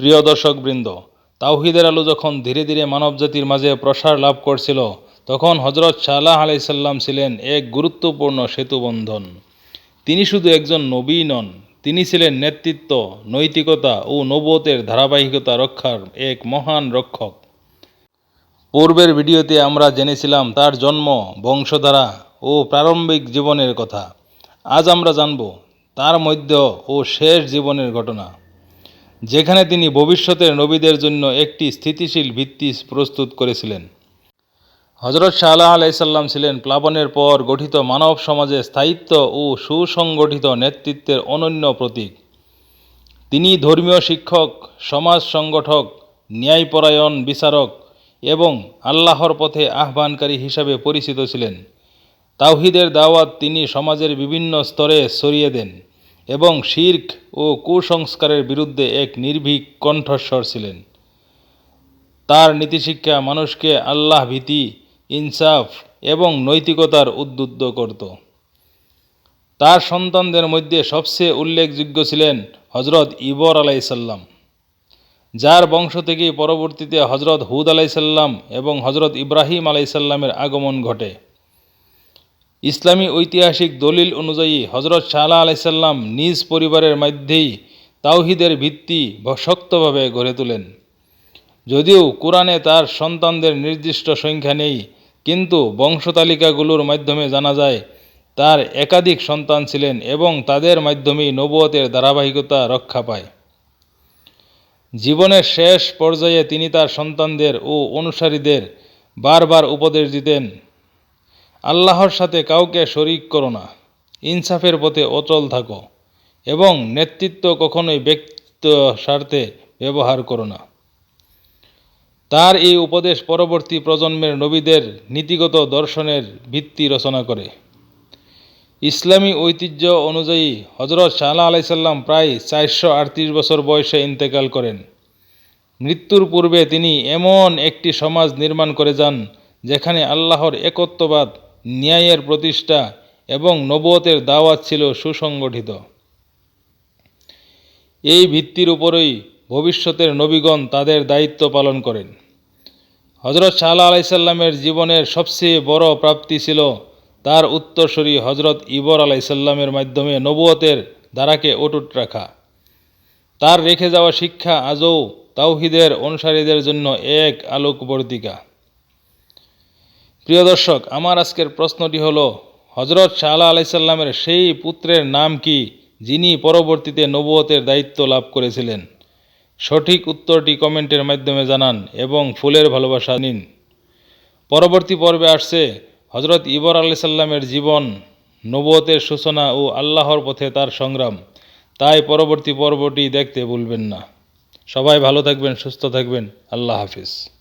প্রিয় দর্শকবৃন্দ, তাওহিদের আলো যখন ধীরে ধীরে মানবজাতির মাঝে প্রসার লাভ করছিল, তখন হজরত শাহলাহ আলাইসাল্লাম ছিলেন এক গুরুত্বপূর্ণ সেতুবন্ধন। তিনি শুধু একজন নবী নন, তিনি ছিলেন নেতৃত্ব, নৈতিকতা ও নবতের ধারাবাহিকতা রক্ষার এক মহান রক্ষক। পূর্বের ভিডিওতে আমরা জেনেছিলাম তার জন্ম, বংশধারা ও প্রারম্ভিক জীবনের কথা। আজ আমরা জানব তার মধ্য ও শেষ জীবনের ঘটনা। যেখানে তিনি ভবিষ্যতের নবীদের জন্য একটি স্থিতিশীল ভিত্তি প্রস্তুত করেছিলেন। হজরত শাহলাহ আলাইসাল্লাম ছিলেন প্লাবনের পর গঠিত মানব সমাজে স্থায়িত্ব ও সুসংগঠিত নেতৃত্বের অনন্য প্রতীক। তিনি ধর্মীয় শিক্ষক, সমাজ সংগঠক, ন্যায়পরায়ণ বিচারক এবং আল্লাহর পথে আহ্বানকারী হিসাবে পরিচিত ছিলেন। তাওহিদের দাওয়াত তিনি সমাজের বিভিন্ন স্তরে ছড়িয়ে দেন। এবং শির্ক ও কুসংস্কারের বিরুদ্ধে এক নির্ভীক কণ্ঠস্বর ছিলেন। তার নীতিশিক্ষা মানুষকে আল্লাহ ভীতি, ইনসাফ এবং নৈতিকতার উদ্বুদ্ধ করত। তার সন্তানদের মধ্যে সবচেয়ে উল্লেখযোগ্য ছিলেন হজরত ইবর আলাইসাল্লাম যার বংশ থেকেই পরবর্তীতে হজরত হুদ আলাইসাল্লাম এবং হজরত ইব্রাহিম আলাইসাল্লামের আগমন ঘটে। ইসলামী ঐতিহাসিক দলিল অনুযায়ী হজরত শাহলা আলাইসাল্লাম নিজ পরিবারের মধ্যেই তাওহিদের ভিত্তি শক্তভাবে গড়ে তোলেন। যদিও কোরআনে তার সন্তানদের নির্দিষ্ট সংখ্যা নেই, কিন্তু বংশতালিকাগুলোর মাধ্যমে জানা যায়, তার একাধিক সন্তান ছিলেন এবং তাদের মাধ্যমেই নবুয়তের ধারাবাহিকতা রক্ষা পায়। জীবনের শেষ পর্যায়ে তিনি তার সন্তানদের ও অনুসারীদের বারবার উপদেশ দিতেন আল্লাহর সাথে কাউকে শরিক করো না। ইনসাফের পথে অচল থাকো এবং নেতৃত্ব কখনোই ব্যক্তি স্বার্থে ব্যবহার করো না। তার এই উপদেশ পরবর্তী প্রজন্মের নবীদের নীতিগত দর্শনের ভিত্তি রচনা করে। ইসলামী ঐতিহ্য অনুযায়ী হজরত শাহলা আলাইসাল্লাম প্রায় চারশো আটত্রিশ বছর বয়সে ইন্তেকাল করেন। মৃত্যুর পূর্বে তিনি এমন একটি সমাজ নির্মাণ করে যান যেখানে আল্লাহর একত্ববাদ ন্যায়ের প্রতিষ্ঠা এবং নবুয়তের দাওয়াত ছিল সুসংগঠিত। এই ভিত্তির উপরই ভবিষ্যতের নবীগণ তাদের দায়িত্ব পালন করেন। হজরত শাহলা আলাইসাল্লামের জীবনের সবচেয়ে বড় প্রাপ্তি ছিল তার উত্তরসূরি হজরত ইবর আলাইসাল্লামের মাধ্যমে নবুয়তের ধারাকে অটুট রাখা। তার রেখে যাওয়া শিক্ষা আজও তাওহিদের অনুসারীদের জন্য এক আলোকবর্তিকা। প্রিয় দর্শক, আমার আজকের প্রশ্নটি হল হজরত শাহলা আলাইসাল্লামের সেই পুত্রের নাম কি, যিনি পরবর্তীতে নবুয়তের দায়িত্ব লাভ করেছিলেন? সঠিক উত্তরটি কমেন্টের মাধ্যমে জানান এবং ফুলের ভালোবাসা নিন। পরবর্তী পর্বে আসছে হজরত ইবর আলাইসাল্লামের জীবন নবতের সূচনা ও আল্লাহর পথে তার সংগ্রাম। তাই পরবর্তী পর্বটি দেখতে ভুলবেন না। সবাই ভালো থাকবেন, সুস্থ থাকবেন। আল্লাহ হাফিজ।